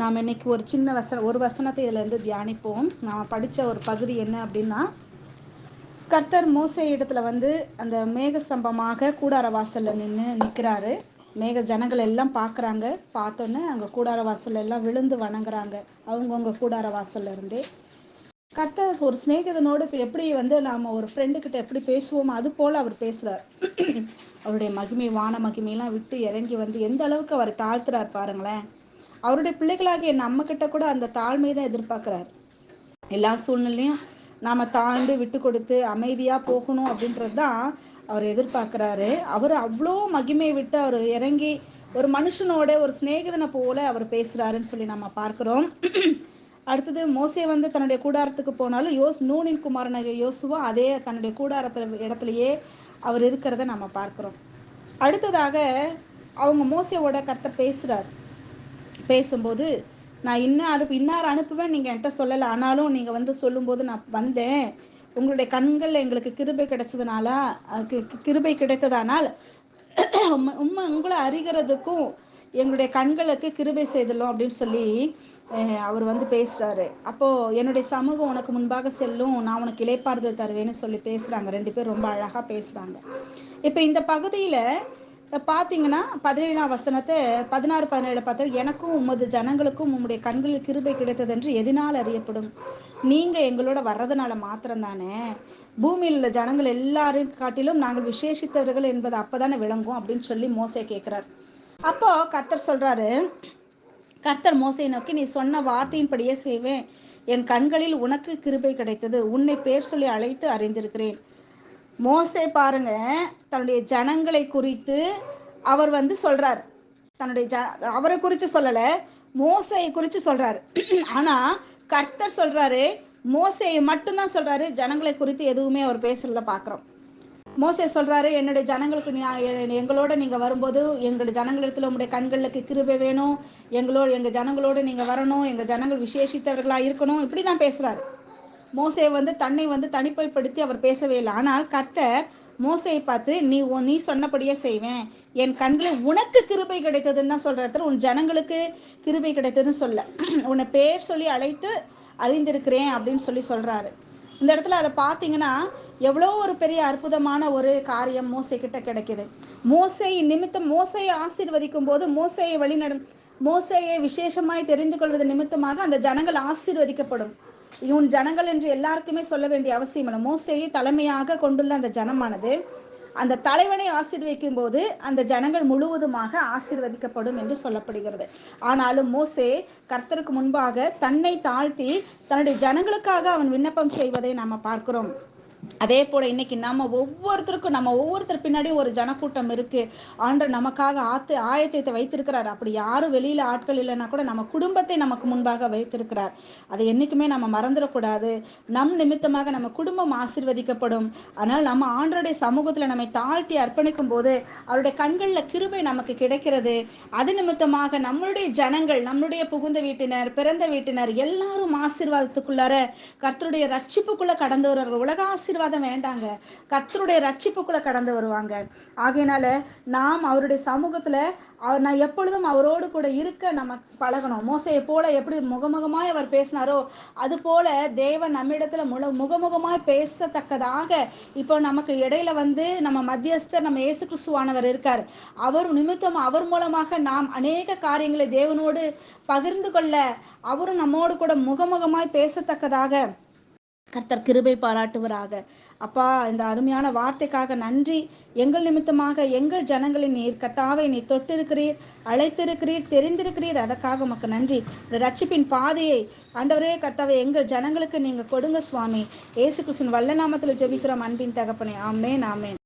நாம் இன்னைக்கு ஒரு சின்ன வசனம் ஒரு வசனத்தை இதிலேருந்து தியானிப்போம். நாம் படித்த ஒரு பகுதி என்ன அப்படின்னா கர்த்தர் மோசை இடத்துல வந்து அந்த மேக ஸ்தம்பமாக கூடார வாசலில் நின்று நிற்கிறாரு. மேக ஜனங்கள் எல்லாம் பார்க்குறாங்க. பார்த்தோன்னே அங்கே கூடார வாசல் எல்லாம் விழுந்து வணங்குறாங்க. அவங்கவுங்க கூடார வாசல்ல இருந்தே. கர்த்தர் ஒரு சிநேகிதனோடு இப்போ எப்படி வந்து நாம் ஒரு ஃப்ரெண்டுக்கிட்ட எப்படி பேசுவோமோ அது போல் அவர் பேசுகிறார் அவருடைய மகிமை வான மகிமையெல்லாம் விட்டு இறங்கி வந்து எந்த அளவுக்கு அவர் தாழ்த்துறார் பாருங்களேன். அவருடைய பிள்ளைகளாகிய நம்மக்கிட்ட கூட அந்த தாழ்மையை தான் எதிர்பார்க்குறாரு. எல்லா சூழ்நிலையும் நாம் தாண்டு விட்டு கொடுத்து அமைதியாக போகணும் அப்படின்றது தான் அவர் எதிர்பார்க்குறாரு. அவர் அவ்வளோ மகிமையை விட்டு அவர் இறங்கி ஒரு மனுஷனோட ஒரு சிநேகிதனை போல அவர் பேசுகிறாருன்னு சொல்லி நம்ம பார்க்குறோம். அடுத்தது மோசே வந்து தன்னுடைய கூடாரத்துக்கு போனாலும் யோஸ் நூனின் குமாரனாக யோசுவா அதே தன்னுடைய கூடாரத்தில் இடத்துலையே அவர் இருக்கிறத நம்ம பார்க்குறோம். அடுத்ததாக அவங்க மோசையோட கருத்தை பேசுகிறார் பேசும்போது நான் இன்னும் அனுப்பு இன்னார் அனுப்புவேன் நீங்கள் என்கிட்ட சொல்லலை. ஆனாலும் நீங்கள் வந்து சொல்லும்போது நான் வந்தேன். உங்களுடைய கண்களில் எங்களுக்கு கிருபை கிடைச்சதுனால கிருபை கிடைத்ததானால் உண்மை உங்களை அறிகிறதுக்கும் எங்களுடைய கண்களுக்கு கிருபை செய்தலும் அப்படின்னு சொல்லி அவர் வந்து பேசுகிறாரு அப்போது என்னுடைய சமூகம் உனக்கு முன்பாக செல்லும். நான் உனக்கு இலைப்பாறுதல் தருவேன்னு சொல்லி பேசுகிறாங்க ரெண்டு பேரும் ரொம்ப அழகாக பேசுகிறாங்க இப்போ இந்த பகுதியில் பார்த்தீங்கன்னா பதினேழாம் வசனத்தை பதினாறு பதினேழு பார்த்தா எனக்கும் உமது ஜனங்களுக்கும் உம்முடைய கண்களில் கிருபை கிடைத்தது என்று எதனால் அறியப்படும். நீங்கள் எங்களோட வர்றதுனால மாத்திரம்தானே? பூமியில் உள்ள ஜனங்கள் எல்லாரும் காட்டிலும் நாங்கள் விசேஷித்தவர்கள் என்பது அப்போதானே விளங்கும்? அப்படின்னு சொல்லி மோசை கேட்குறார் அப்போ கர்த்தர் சொல்கிறாரு கர்த்தர் மோசையை நோக்கி நீ சொன்ன வார்த்தையின்படியே செய்வேன். என் கண்களில் உனக்கு கிருபை கிடைத்தது. உன்னை பேர் சொல்லி அழைத்து அறிந்திருக்கிறேன். மோசே பாருங்க தன்னுடைய ஜனங்களை குறித்து அவர் வந்து சொல்றார். தன்னுடைய ஜ அவரை குறித்து சொல்லலை மோசையை குறித்து சொல்றாரு. ஆனால் கர்த்தர் சொல்றாரு மோசையை மட்டும்தான் சொல்றாரு ஜனங்களை குறித்து எதுவுமே அவர் பேசுறத பார்க்குறோம். மோசை சொல்றாரு என்னுடைய ஜனங்களுக்கு எங்களோட நீங்க வரும்போது எங்களுடைய ஜனங்களிடத்துல உங்களுடைய கண்களுக்கு கிருபை வேணும். எங்களோட எங்க ஜனங்களோட நீங்க வரணும். எங்க ஜனங்கள் விசேஷித்தவர்களா இருக்கணும். இப்படி தான் பேசுறாரு. மோசையை வந்து தன்னை வந்து தனிப்பைப்படுத்தி அவர் பேசவே இல்லை. ஆனால் கர்த்தர் மோசையை பார்த்து நீ நீ சொன்னபடியே செய்வேன். என் கண்களில் உனக்கு கிருபை கிடைத்ததுன்னு தான் சொல்கிற இடத்துல உன் ஜனங்களுக்கு கிருபை கிடைத்ததுன்னு சொல்ல. உன்னை பேர் சொல்லி அழைத்து அறிந்திருக்கிறேன் அப்படின்னு சொல்லி சொல்கிறாரு இந்த இடத்துல அதை பார்த்தீங்கன்னா எவ்வளோ ஒரு பெரிய அற்புதமான ஒரு காரியம் மோசை கிட்ட கிடைக்குது. மோசை நிமித்தம் மோசையை ஆசீர்வதிக்கும் போது மோசையை வழிநட மோசையை விசேஷமாய் தெரிந்து கொள்வது நிமித்தமாக அந்த ஜனங்கள் ஆசீர்வதிக்கப்படும். இவன் ஜனங்கள் என்று எல்லாருக்குமே சொல்ல வேண்டிய அவசியம் இல்லை. மோசையை தலைமையாக கொண்டுள்ள அந்த ஜனமானது அந்த தலைவனை ஆசீர்வதிக்கும் போது அந்த ஜனங்கள் முழுவதுமாக ஆசீர்வதிக்கப்படும் என்று சொல்லப்படுகிறது. ஆனாலும் மோசே கர்த்தருக்கு முன்பாக தன்னை தாழ்த்தி தன்னுடைய ஜனங்களுக்காக அவன் விண்ணப்பம் செய்வதை நாம் பார்க்கிறோம். அதே போல இன்னைக்கு நம்ம ஒவ்வொருத்தருக்கும் நம்ம ஒவ்வொருத்தர் பின்னாடி ஒரு ஜனக்கூட்டம் இருக்கு. ஆண்டு நமக்காக ஆத்து ஆயத்தத்தை வைத்திருக்கிறார். அப்படி யாரும் வெளியில ஆட்கள் இல்லைன்னா கூட நம்ம குடும்பத்தை நமக்கு முன்பாக வைத்திருக்கிறார். அதை என்னைக்குமே நம்ம மறந்துடக்கூடாது. நம் நிமித்தமாக நம்ம குடும்பம் ஆசிர்வதிக்கப்படும். அதனால் நம்ம ஆண்டருடைய சமூகத்துல நம்மை தாழ்த்தி அர்ப்பணிக்கும் போது அவருடைய கண்களில் கிருபை நமக்கு கிடைக்கிறது. அது நிமித்தமாக நம்மளுடைய ஜனங்கள் நம்மளுடைய புகுந்த வீட்டினர் பிறந்த வீட்டினர் எல்லாரும் ஆசீர்வாதத்துக்குள்ளார கர்த்தருடைய ரட்சிப்புக்குள்ள கடந்து வருவார்கள் உலக ஆசீர்வாதம் வேண்டாங்க. கத்தருடைய ரட்சிப்புக்குள்ளே கடந்து வருவாங்க. ஆகையினால நாம் அவருடைய சமூகத்தில் அவர் நான் எப்பொழுதும் அவரோடு கூட இருக்க நம்ம பழகணும். மோசையை போல எப்படி முகமுகமாய் அவர் பேசினாரோ அது போல தேவன் நம்மிடத்துல முழு முகமுகமாய் பேசத்தக்கதாக இப்போ நமக்கு இடையில வந்து நம்ம மத்தியஸ்தர் நம்ம இயேசு கிறிஸ்துவானவர் இருக்கார். அவர் நிமித்தம் அவர் மூலமாக நாம் அநேக காரியங்களை தேவனோடு பகிர்ந்து கொள்ள அவரும் நம்மோடு கூட முகமுகமாய் பேசத்தக்கதாக கர்த்தர் கிருபை பாராட்டுவராக. அப்பா இந்த அருமையான வார்த்தைக்காக நன்றி. எங்கள் நிமித்தமாக எங்கள் ஜனங்களின் நீர் கத்தாவை நீ தொட்டிருக்கிறீர் அழைத்திருக்கிறீர் தெரிந்திருக்கிறீர். அதற்காக உமக்கு நன்றி. இந்த ரட்சிப்பின் பாதையை ஆண்டவரே கர்த்தாவை எங்கள் ஜனங்களுக்கு நீங்கள் கொடுங்க சுவாமி. ஏசு கிருஷ்ணன் வல்ல நாமத்தில் ஜெபிக்கிறோம். அன்பின் தகப்பனே. ஆமேன் ஆமேன்.